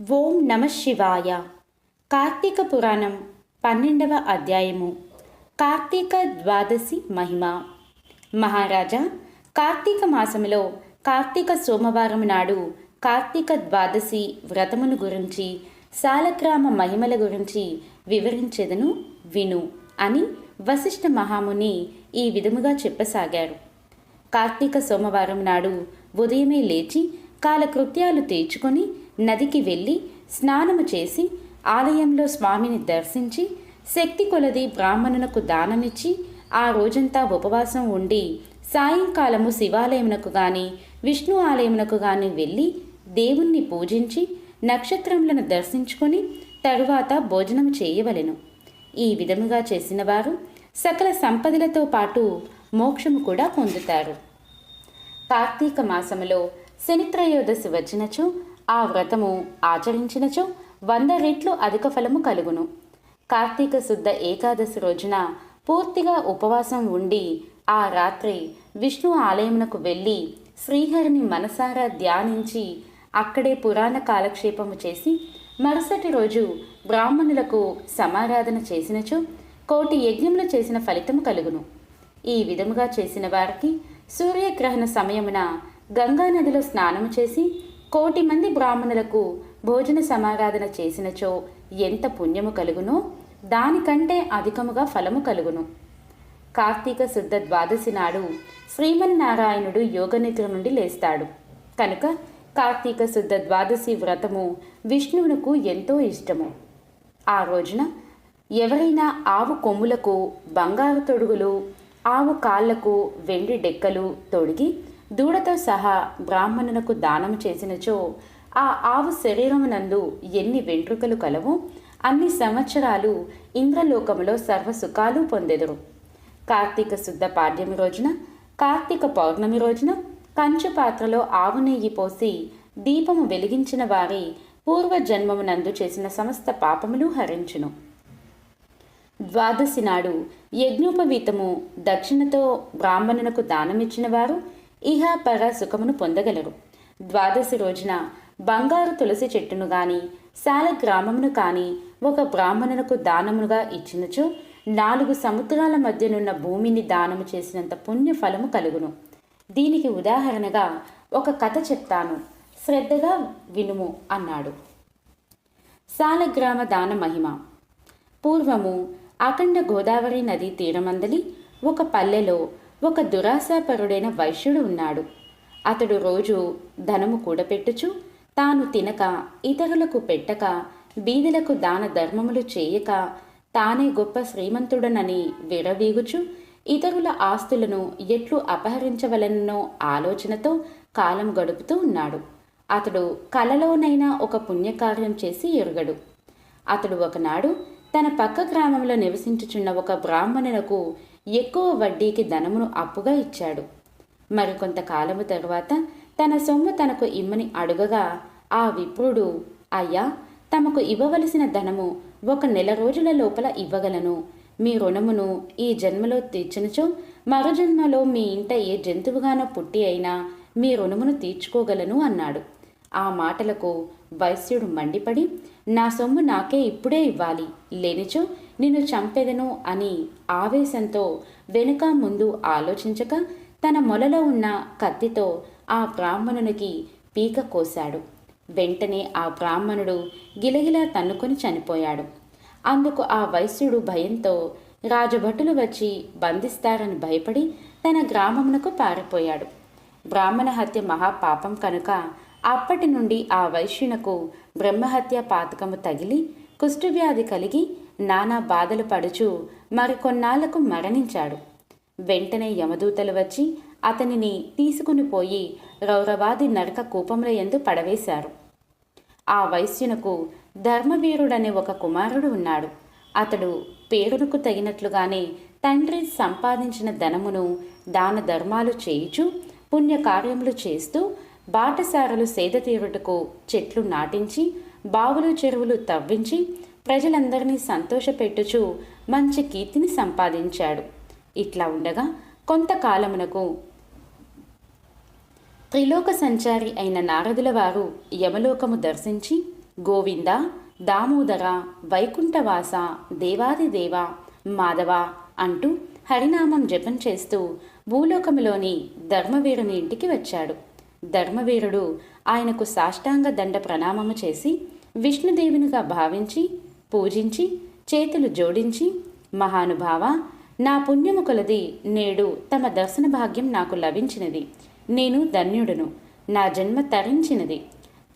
ఓం నమ శివాయ. కార్తీక పురాణం పన్నెండవ అధ్యాయము. కార్తీక ద్వాదశి మహిమ. మహారాజా కార్తీక మాసములో కార్తీక సోమవారం నాడు కార్తీక ద్వాదశి వ్రతమును గురించి సాలగ్రామ మహిమల గురించి వివరించెదను విను అని వశిష్ఠ మహాముని ఈ విధముగా చెప్పసాగారు. కార్తీక సోమవారం నాడు ఉదయమే లేచి కాలకృత్యాలు తీర్చుకొని నదికి వెళ్ళి స్నానము చేసి ఆలయంలో స్వామిని దర్శించి శక్తి కొలది బ్రాహ్మణునకు దానమిచ్చి ఆ రోజంతా ఉపవాసం ఉండి సాయంకాలము శివాలయమునకు గాని విష్ణు ఆలయమునకు గాని వెళ్ళి దేవుణ్ణి పూజించి నక్షత్రములను దర్శించుకొని తరువాత భోజనం చేయవలెను. ఈ విధముగా చేసిన వారు సకల సంపదలతో పాటు మోక్షము కూడా పొందుతారు. కార్తీక మాసములో శనిత్రయోదశి వచ్చినచో ఆ వ్రతము ఆచరించినచో వంద రెట్లు అధిక ఫలము కలుగును. కార్తీక శుద్ధ ఏకాదశి రోజున పూర్తిగా ఉపవాసం ఉండి ఆ రాత్రి విష్ణు ఆలయమునకు వెళ్ళి శ్రీహరిని మనసారా ధ్యానించి అక్కడే పురాణ కాలక్షేపము చేసి మరుసటి రోజు బ్రాహ్మణులకు సమారాధన చేసినచో కోటి యజ్ఞములు చేసిన ఫలితము కలుగును. ఈ విధముగా చేసిన వారికి సూర్యగ్రహణ సమయమున గంగా నదిలో స్నానము చేసి కోటి మంది బ్రాహ్మణులకు భోజన సమారాధన చేసినచో ఎంత పుణ్యము కలుగునో? దానికంటే అధికముగా ఫలము కలుగును. కార్తీక శుద్ధ ద్వాదశి నాడు శ్రీమన్నారాయణుడు యోగనిద్ర నుండి లేస్తాడు. కనుక కార్తీక శుద్ధ ద్వాదశి వ్రతము విష్ణువునకు ఎంతో ఇష్టము. ఆ రోజున ఎవరైనా ఆవు కొమ్ములకు బంగారు తొడుగులు ఆవు కాళ్ళకు వెండి డెక్కలు తొడిగి దూడతో సహా బ్రాహ్మణునకు దానం చేసినచో ఆ ఆవు శరీరమునందు ఎన్ని వెంట్రుకలు కలవో? అన్ని సంవత్సరాలు ఇంద్రలోకములో సర్వసుఖాలు పొందెదరు. కార్తీక శుద్ధ పాడ్యమి రోజున కార్తీక పౌర్ణమి రోజున కంచు పాత్రలో ఆవు నెయ్యి పోసి దీపము వెలిగించిన వారి పూర్వజన్మమునందు చేసిన సమస్త పాపములు హరించును. ద్వాదశి నాడు యజ్ఞోపవీతము దక్షిణతో బ్రాహ్మణునకు దానమిచ్చిన వారు ఇహ పర సుఖమును పొందగలరు. ద్వాదశి రోజున బంగారు తులసి చెట్టును గాని శాల గ్రామమును కాని ఒక బ్రాహ్మణునకు దానముగా ఇచ్చినచో నాలుగు సముద్రాల మధ్యనున్న భూమిని దానము చేసినంత పుణ్య ఫలము కలుగును. దీనికి ఉదాహరణగా ఒక కథ చెప్తాను. శ్రద్ధగా వినుము అన్నాడు. సాలగ్రామ దాన మహిమ. పూర్వము అఖండ గోదావరి నది తీరమందలి ఒక పల్లెలో ఒక దురాశాపరుడైన వైశ్యుడు ఉన్నాడు. అతడు రోజు ధనము కూడపెట్టుచు తాను తినక ఇతరులకు పెట్టక బీదలకు దాన ధర్మములు చేయక తానే గొప్ప శ్రీమంతుడనని విరవీగుచు ఇతరుల ఆస్తులను ఎట్లు అపహరించవలనో ఆలోచనతో కాలం గడుపుతూ ఉన్నాడు. అతడు కలలోనైనా ఒక పుణ్యకార్యం చేసి ఎరుగడు. అతడు ఒకనాడు తన పక్క గ్రామంలో నివసించుచున్న ఒక బ్రాహ్మణునకు ఎక్కువ వడ్డీకి ధనమును అప్పుగా ఇచ్చాడు. మరికొంతకాలము తరువాత తన సొమ్ము తనకు ఇమ్మని అడుగగా ఆ విప్రుడు అయ్యా తమకు ఇవ్వవలసిన ధనము ఒక నెల రోజుల లోపల ఇవ్వగలను. మీ రుణమును ఈ జన్మలో తీర్చినచో మరో జన్మలో మీ ఇంట ఏ జంతువుగానో పుట్టి అయినా మీ రుణమును తీర్చుకోగలను అన్నాడు. ఆ మాటలకు వైశ్యుడు మండిపడి నా సొమ్ము నాకే ఇప్పుడే ఇవ్వాలి. లేనిచో నిన్ను చంపెదను అని ఆవేశంతో వెనుక ముందు ఆలోచించక తన మొలలో ఉన్న కత్తితో ఆ బ్రాహ్మణునికి పీక కోశాడు. వెంటనే ఆ బ్రాహ్మణుడు గిలగిలా తన్నుకొని చనిపోయాడు. అందుకు ఆ వైశ్యుడు భయంతో రాజభటులు వచ్చి బంధిస్తారని భయపడి తన గ్రామమునకు పారిపోయాడు. బ్రాహ్మణ హత్య మహాపాపం కనుక అప్పటి నుండి ఆ వైశ్యునకు బ్రహ్మహత్య పాతకము తగిలి కుష్ఠవ్యాధి కలిగి నానా బాధలు పడుచు మరికొన్నాళ్ళకు మరణించాడు. వెంటనే యమదూతలు వచ్చి అతనిని తీసుకుని పోయి రౌరవాది నరక కూపముల ఎందు పడవేశారు. ఆ వైశ్యునకు ధర్మవీరుడనే ఒక కుమారుడు ఉన్నాడు. అతడు పేరునకు తగినట్లుగానే తండ్రి సంపాదించిన ధనమును దాన ధర్మాలు చేయుచు పుణ్యకార్యములు చేస్తూ బాటసారులు సేద తీరుటకు చెట్లు నాటించి బావులు చెరువులు తవ్వించి ప్రజలందరినీ సంతోషపెట్టుచు మంచి కీర్తిని సంపాదించాడు. ఇట్లా ఉండగా కొంతకాలమునకు త్రిలోక సంచారి అయిన నారదుల వారు యమలోకము దర్శించి గోవింద దామోదర వైకుంఠవాస దేవాదిదేవ మాధవ అంటూ హరినామం జపం చేస్తూ భూలోకములోని ధర్మవీరుని ఇంటికి వచ్చాడు. ధర్మవీరుడు ఆయనకు సాష్టాంగ దండ ప్రణామము చేసి విష్ణుదేవునిగా భావించి పూజించి చేతులు జోడించి మహానుభావ నా పుణ్యము కొలది నేడు తమ దర్శన భాగ్యం నాకు లభించినది. నేను ధన్యుడును. నా జన్మ తరించినది.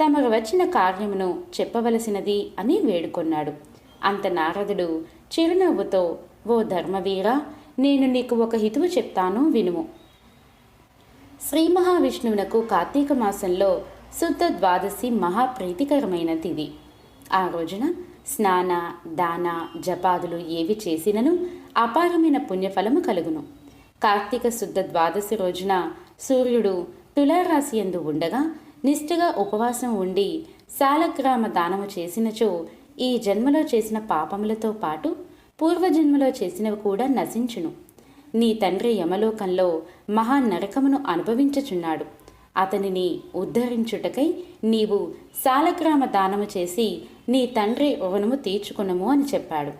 తమకు వచ్చిన కార్యమును చెప్పవలసినది అని వేడుకొన్నాడు. అంత నారదుడు చిరునవ్వుతో ఓ ధర్మవీర నేను నీకు ఒక హితువు చెప్తాను వినుము. శ్రీ మహావిష్ణువునకు కార్తీక మాసంలో శుద్ధ ద్వాదశి మహాప్రీతికరమైన తిది ఆ రోజున స్నాన దాన జపాదులు ఏవి చేసినను అపారమైన పుణ్యఫలము కలుగును. కార్తీక శుద్ధ ద్వాదశి రోజున సూర్యుడు తులారాశి ఎందు ఉండగా నిష్ఠగా ఉపవాసం ఉండి శాలగ్రామ దానము చేసినచో ఈ జన్మలో చేసిన పాపములతో పాటు పూర్వజన్మలో చేసినవి కూడా నశించును. నీ తండ్రి యమలోకంలో మహా నరకమును అనుభవించుచున్నాడు. అతనిని ఉద్ధరించుటకై నీవు సాలగ్రామ దానము చేసి నీ తండ్రి రుణము తీర్చుకునము అని చెప్పాడు.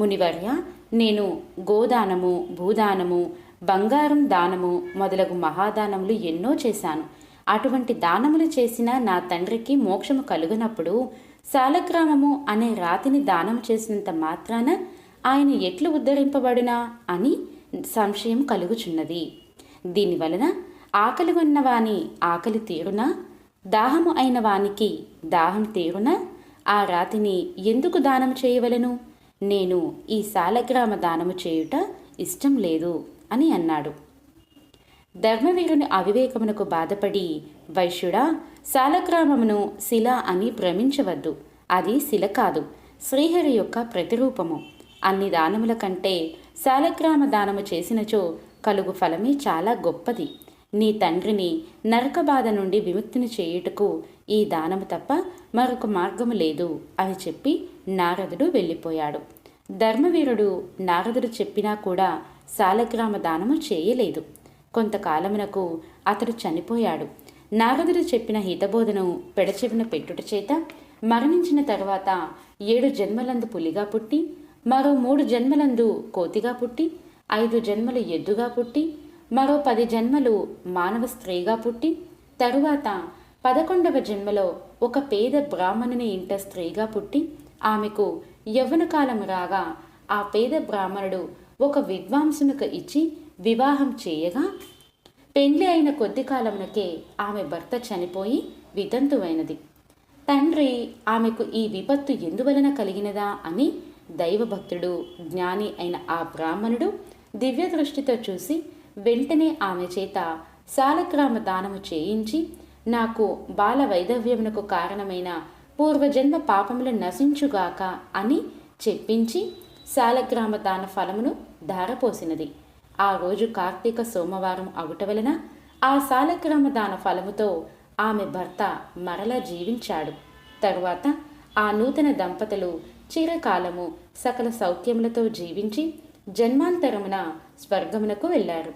మునివర్య నేను గోదానము భూదానము బంగారం దానము మొదలగు మహాదానములు ఎన్నో చేశాను. అటువంటి దానములు చేసిన నా తండ్రికి మోక్షము కలుగునప్పుడు సాలగ్రామము అనే రాతిని దానం చేసినంత మాత్రాన ఆయన ఎట్లు ఉద్ధరింపబడునా అని సంశయం కలుగుచున్నది. దీనివలన ఆకలి ఉన్నవాని ఆకలి తీరునా? దాహము అయిన వానికి దాహం తీరునా? ఆ రాతిని ఎందుకు దానం చేయవలను? నేను ఈ సాలగ్రామ దానము చేయుట ఇష్టం లేదు అని అన్నాడు. ధర్మవీరుని అవివేకమునకు బాధపడి వైశ్యుడా సాలగ్రామమును శిల అని భ్రమించవద్దు. అది శిల కాదు శ్రీహరి యొక్క ప్రతిరూపము. అన్ని దానముల కంటే శాలగ్రామ దానము చేసినచో కలుగు ఫలమే చాలా గొప్పది. నీ తండ్రిని నరక బాధ నుండి విముక్తిని చేయుటకు ఈ దానము తప్ప మరొక మార్గము లేదు అని చెప్పి నారదుడు వెళ్ళిపోయాడు. ధర్మవీరుడు నారదుడు చెప్పినా కూడా శాలగ్రామ దానము చేయలేదు. కొంతకాలమునకు అతడు చనిపోయాడు. నారదుడు చెప్పిన హితబోధను పెడచెవిన పెట్టుట చేత మరణించిన తర్వాత ఏడు జన్మలందు పులిగా పుట్టి మరో మూడు జన్మలందు కోతిగా పుట్టి ఐదు జన్మలు ఎద్దుగా పుట్టి మరో పది జన్మలు మానవ స్త్రీగా పుట్టి తరువాత పదకొండవ జన్మలో ఒక పేద బ్రాహ్మణుని ఇంట స్త్రీగా పుట్టి ఆమెకు యవ్వన కాలం రాగా ఆ పేద బ్రాహ్మణుడు ఒక విద్వాంసునికి ఇచ్చి వివాహం చేయగా పెండ్లి అయిన కొద్ది కాలమునకే ఆమె భర్త చనిపోయి వితంతువైనది. తండ్రి ఆమెకు ఈ విపత్తు ఎందువలన కలిగినదా అని దైవభక్తుడు జ్ఞాని అయిన ఆ బ్రాహ్మణుడు దివ్య దృష్టితో చూసి వెంటనే ఆమె చేత సాలగ్రామ దానము చేయించి నాకు బాల వైదవ్యమునకు కారణమైన పూర్వజన్మ పాపములు నశించుగాక అని చెప్పించి సాలగ్రామ దాన ఫలమును ధారపోసినది. ఆ రోజు కార్తీక సోమవారం అవుట వలన ఆ సాలగ్రామ దాన ఫలముతో ఆమె భర్త మరలా జీవించాడు. తరువాత ఆ నూతన దంపతులు చిరకాలము సకల సౌఖ్యములతో జీవించి జన్మాంతరమున స్వర్గమునకు వెళ్ళారు.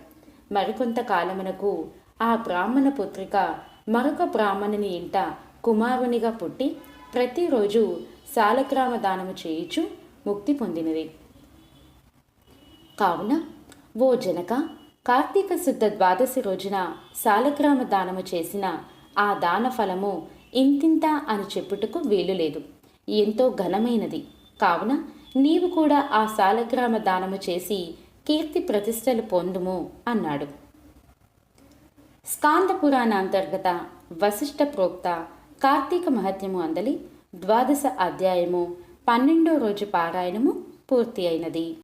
మరికొంత కాలమునకు ఆ బ్రాహ్మణ పుత్రిక మరొక బ్రాహ్మణుని ఇంట కుమారునిగా పుట్టి ప్రతిరోజు సాలగ్రామ దానము చేయుచు ముక్తి పొందినది. కావున ఓ జనక కార్తీక శుద్ధ ద్వాదశి రోజున సాలగ్రామ దానము చేసిన ఆ దాన ఫలము ఇంతింత అని చెప్పుటకు వీలు లేదు ఎంతో ఘనమైనది. కావున నీవు కూడా ఆ సాలగ్రామ దానము చేసి కీర్తి ప్రతిష్టలు పొందుము అన్నాడు. స్కాంద పురాణ అంతర్గత వశిష్ట ప్రోక్త కార్తీక మహత్యము అందలి ద్వాదశ అధ్యాయము పన్నెండో రోజు పారాయణము పూర్తి అయినది.